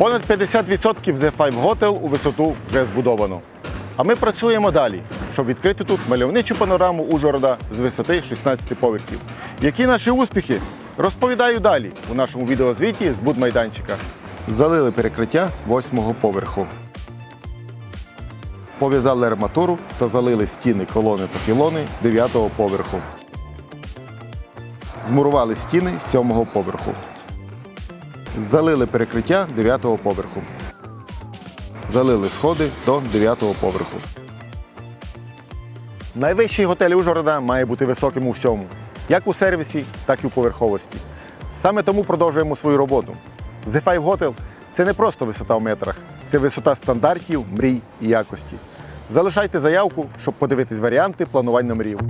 50% The Five Hotel у висоту вже збудовано. А ми працюємо далі, щоб відкрити тут мальовничу панораму Ужгорода з висоти 16 поверхів. Які наші успіхи? Розповідаю далі у нашому відеозвіті з будмайданчика. Залили перекриття восьмого поверху. Пов'язали арматуру та залили стіни, колони та пілони 9 поверху. Змурували стіни 7 поверху. Залили перекриття 9 поверху. Залили сходи до 9 поверху. Найвищий готель Ужгорода має бути високим у всьому, як у сервісі, так і у поверховості. Саме тому продовжуємо свою роботу. The Five Hotel – це не просто висота в метрах, це висота стандартів, мрій і якості. Залишайте заявку, щоб подивитись варіанти планувань номерів.